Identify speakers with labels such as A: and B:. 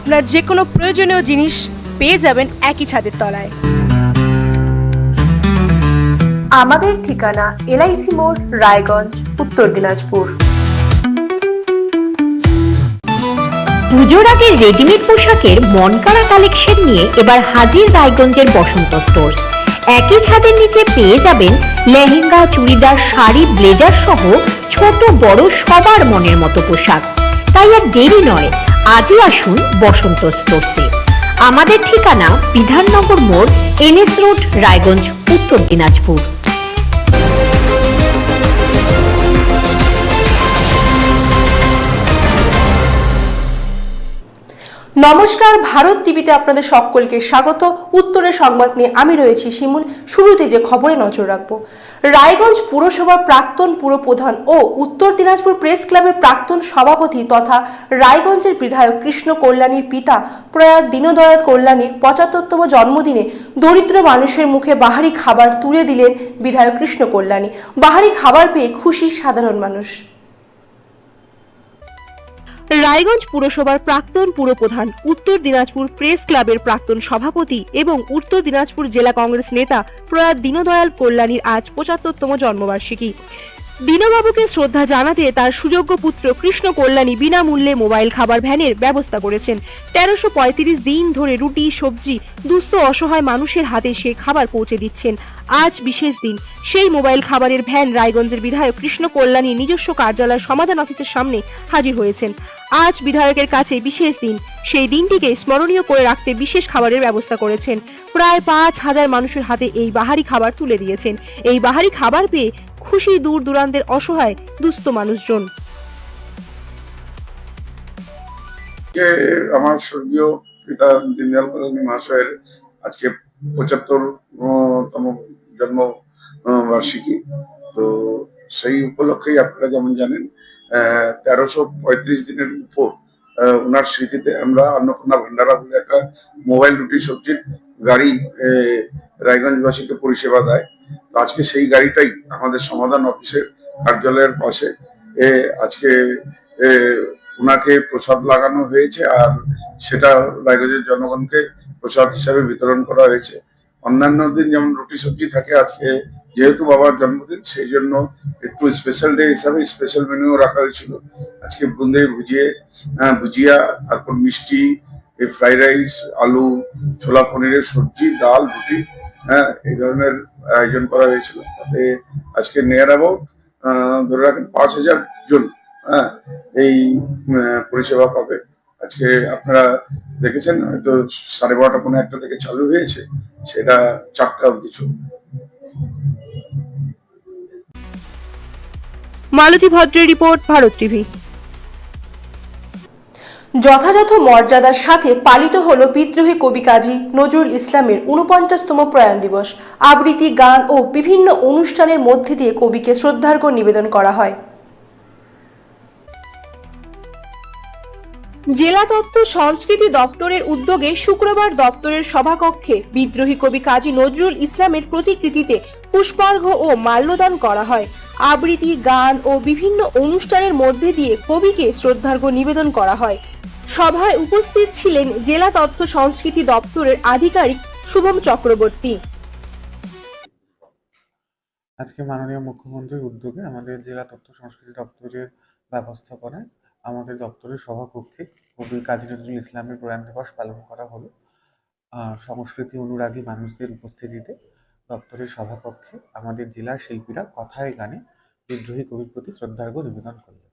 A: আপনার যে কোনো প্রয়োজনীয় জিনিস পেয়ে যাবেন একই ছাদের তলায়।
B: আমাদের ঠিকানা এলআইসি মোড় রায়গঞ্জ উত্তর দিনাজপুর।
C: পুজোর আগে রেডিমেড পোশাকের মনকাড়া কালেকশন নিয়ে এবার হাজির রায়গঞ্জের বসন্ত স্টোর্স একই ছাদের নিচে পেয়ে যাবেন লেহেঙ্গা চুড়িদার শাড়ি ব্লেজার সহ ছোট বড় সবার মনের মতো পোশাক। তাই আর দেরি নয় আজই আসুন বসন্ত স্টোর্সে। আমাদের ঠিকানা বিধাননগর মোড় এনএস রোড রায়গঞ্জ উত্তর দিনাজপুর।
B: নমস্কার, ভারত টিভিতে আপনাদের সকলকে স্বাগত। উত্তরের সংবাদ নিয়ে আমি রয়েছি শিমুল। শুরুতে যে খবরে নজর রাখব। রায়গঞ্জ পুরসভার প্রাক্তন পুরপ্রধান ও উত্তর দিনাজপুর প্রেস ক্লাবের প্রাক্তন সভাপতি তথা রায়গঞ্জের বিধায়ক কৃষ্ণ কল্যাণীর পিতা প্রয়াত দীনদয়াল কল্যাণীর পঁচাত্তরতম জন্মদিনে দরিদ্র মানুষের মুখে বাহারি খাবার তুলে দিলেন বিধায়ক কৃষ্ণ কল্যাণী। বাহারি খাবার পেয়ে খুশি সাধারণ মানুষ।
A: রায়গঞ্জ পুরসভার প্রাক্তন পুরপ্রধান, উত্তর দিনাজপুর প্রেস ক্লাবের প্রাক্তন সভাপতি এবং উত্তর দিনাজপুর জেলা কংগ্রেস নেতা প্রয়াত দীনদয়াল কল্যাণীর আজ পঁচাত্তরতম জন্মবার্ষিকী। দীনবাবুকে শ্রদ্ধা জানাতে তার সুযোগ্য পুত্র কৃষ্ণ কল্যাণী বিনামূল্যে মোবাইল খাবার ভ্যানের ব্যবস্থা করেছেন। তেরোশো পঁয়ত্রিশ দিন ধরে রুটি, সবজি, দুস্থ অসহায় মানুষের হাতে সে খাবার পৌঁছে দিচ্ছেন। আজ বিশেষ দিন। সেই মোবাইল খাবারের ভ্যান রায়গঞ্জের বিধায়ক কৃষ্ণ কল্যাণী নিজস্ব কার্যালয় সমাধান অফিসের সামনে হাজির হয়েছেন। আজ বিধায়কের কাছে বিশেষ দিন। সেই দিনটিকে স্মরণীয় করে রাখতে বিশেষ খাবারের ব্যবস্থা করেছেন। প্রায় পাঁচ হাজার মানুষের হাতে এই বাহারি খাবার তুলে দিয়েছেন। এই বাহারি খাবার পেয়ে খুশি দূর দূরান্তের অসহায় দুস্থ মানুষজন।
D: যে আমার স্বর্গীয় পিতা দীনদয়াল মহাশয়ের আজকে পঁচাত্তর তম জন্ম বার্ষিকী তো সেই উপলক্ষেই আপনারা যেমন জানেন তেরোশো পঁয়ত্রিশ দিনের উপর ওনার স্মৃতিতে আমরা অন্নপূর্ণা ভান্ডারা বলে একটা মোবাইল রুটি সবজির গাড়ি রায়গঞ্জবাসীকে পরিষেবা দেয়। তো আজকে সেই গাড়িটাই আমাদের সমাধান অফিসের কার্যালয়ের পাশে আজকে ওনাকে প্রসাদ লাগানো হয়েছে আর সেটা রায়গঞ্জের জনগণকে প্রসাদ হিসাবে বিতরণ করা হয়েছে। অন্যান্য দিন যেমন রুটি সবজি থাকে আজকে যেহেতু বাবার জন্মদিন সেই জন্য একটু স্পেশাল ডে হিসাবে স্পেশাল মেনুও রাখা হয়েছিল। আজকে বুন্দে ভুজিয়ে আহ, ভুজিয়া তারপর মিষ্টি এই ফ্রাইড রাইস আলু ছোলা পনিরের সবজি ডাল রুটি হ্যাঁ এই ধরনের আয়োজন করা হয়েছিল। তাতে আজকে নিয়ার অ্যাবাউট ধরে রাখেন পাঁচ হাজার জন হ্যাঁ এই পরিষেবা পাবে। আজকে আপনারা দেখেছেন হয়তো সাড়ে বারোটা কোনো একটা থেকে চালু হয়েছে। সেটা চারটা অবধি চলবে।
A: মালতী ভদ্রের রিপোর্ট ভারত টিভি।
B: যথাযথ মর্যাদার সাথে পালিত হলো বিদ্রোহী কবি কাজী নজরুল ইসলামের উনপঞ্চাশতম প্রয়াণ দিবস। আবৃত্তি গান ও বিভিন্ন অনুষ্ঠানের মধ্যে দিয়ে কবিকে শ্রদ্ধার্ঘ্য নিবেদন করা হয়।
A: জেলা তত্ত্ব সংস্কৃতি দপ্তরের উদ্যোগে শুক্রবার দপ্তরের সভাকক্ষে বিদ্রোহী কবি কাজী নজরুল ইসলামের প্রতিকৃতিতে পুষ্পার্ঘ ও মাল্যদান করা হয়। আবৃত্তি, গান ও বিভিন্ন অনুষ্ঠানের মধ্যে দিয়ে কবিকে শ্রদ্ধার্ঘ্য নিবেদন করা হয়। সভায় উপস্থিত ছিলেন জেলা তথ্য সংস্কৃতি দপ্তরের আধিকারিক শুভম চক্রবর্তী।
E: আজকে মাননীয় মুখ্যমন্ত্রীর উদ্যোগে আমাদের জেলা তথ্য সংস্কৃতি দপ্তরের ব্যবস্থাপনায় আমাদের দপ্তরের সভাকক্ষে কবি কাজী নজরুল ইসলামের প্রয়াণ দিবস পালন করা হলো। সংস্কৃতি অনুরাগী মানুষদের উপস্থিতিতে দপ্তরের সভাকক্ষে আমাদের জেলার শিল্পীরা কথায় গানে বিদ্রোহী কবির প্রতি শ্রদ্ধার্ঘ্য নিবেদন করলেন।